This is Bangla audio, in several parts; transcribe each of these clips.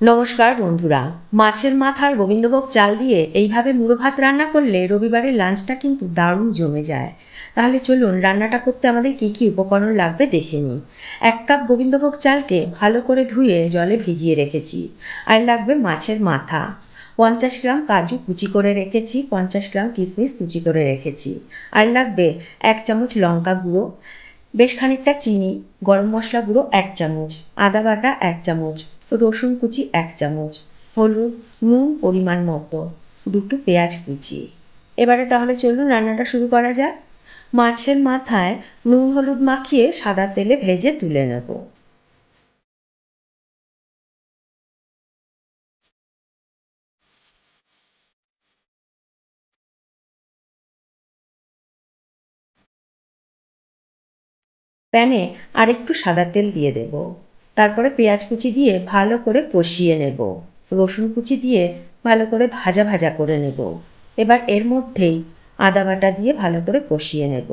নমস্কার, বন্ধুরা। মাছের মাথার গোবিন্দভোগ চাল দিয়ে এইভাবে মুড়ো ভাত রান্না করলে রবিবারের লাঞ্চটা কিন্তু দারুণ জমে যায়। তাহলে চলুন রান্নাটা করতে আমাদের কী কী উপকরণ লাগবে দেখে নিই। এক কাপ গোবিন্দভোগ চালকে ভালো করে ধুয়ে জলে ভিজিয়ে রেখেছি। আর লাগবে মাছের মাথা। পঞ্চাশ গ্রাম কাজু কুচি করে রেখেছি, পঞ্চাশ গ্রাম কিশমিশ কুচি করে রেখেছি। আর লাগবে এক চামচ লঙ্কা গুঁড়ো, বেশ খানিকটা চিনি, গরম মশলা গুঁড়ো এক চামচ, আদা বাটা এক চামচ রসুন কুচি এক চামচ, হলুদ, নুন, পরিমাণ মতো দুটো পেঁয়াজ কুচি। এবারে তাহলে চলুন রান্নাটা শুরু করা যাক। মাছের মাথায় নুন, হলুদ মাখিয়ে সাদা তেলে ভেজে তুলে নেব। প্যানে আরেকটু সাদা তেল দিয়ে দেব। তারপরে পেঁয়াজ কুচি দিয়ে ভালো করে কষিয়ে নেব। রসুন কুচি দিয়ে ভালো করে ভাজা ভাজা করে নেব। এবার এর মধ্যেই আদা বাটা দিয়ে ভালো করে কষিয়ে নেব।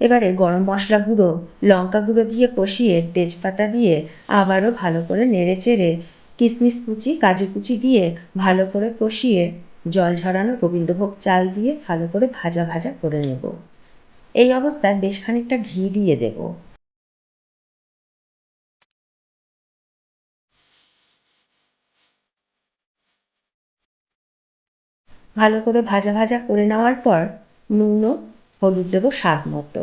এবারে গরম মশলা গুঁড়ো, লঙ্কা গুঁড়ো দিয়ে কষিয়ে তেজপাতা দিয়ে আবারও ভালো করে নেড়ে চেড়ে কিশমিশ কুচি, কাজু কুচি দিয়ে ভালো করে কষিয়ে জল ঝরানো গোবিন্দভোগ চাল দিয়ে ভালো করে ভাজা ভাজা করে নেব। এই অবস্থায় বেশ খানিকটা ঘি দিয়ে দেব। ভালো করে ভাজা ভাজা করে নেওয়ার পর নুন হলুদ দেবো স্বাদ মতো।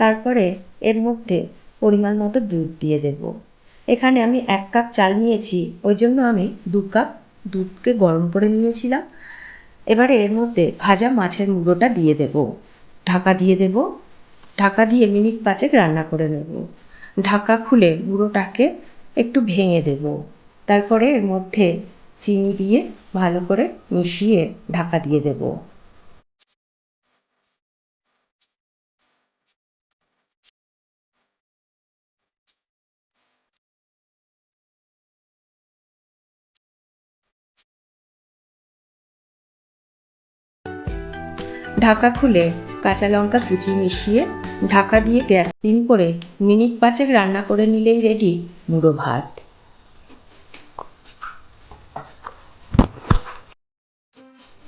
তারপরে এর মধ্যে পরিমাণ মতো দুধ দিয়ে দেব। এখানে আমি এক কাপ চাল নিয়েছি, ওই জন্য আমি দু কাপ দুধকে গরম করে নিয়েছিলাম। এবারে এর মধ্যে ভাজা মাছের মুড়োটা দিয়ে দেব। ঢাকা দিয়ে দেব। ঢাকা দিয়ে মিনিট পাঁচেক রান্না করে নেব। ঢাকা খুলে মুড়োটাকে একটু ভেঙে দেব। তারপরে এর মধ্যে চিনি দিয়ে ভালো করে মিশিয়ে ঢাকা দিয়ে দেব। ঢাকা খুলে কাঁচা লঙ্কা কুচি মিশিয়ে ঢাকা দিয়ে গ্যাস সিম করে মিনিট পাঁচেক রান্না করে নিলেই রেডি মুড়ো ভাত।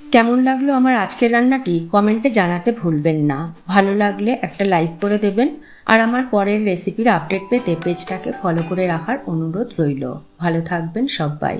কেমন লাগল আমার আজকের রান্নাটি কমেন্টে জানাতে ভুলবেন না। ভালো লাগলে একটা লাইক করে দেবেন আর আমার পরের রেসিপির আপডেট পেতে পেজটাকে ফলো করে রাখার অনুরোধ রইল। ভালো থাকবেন সবাই।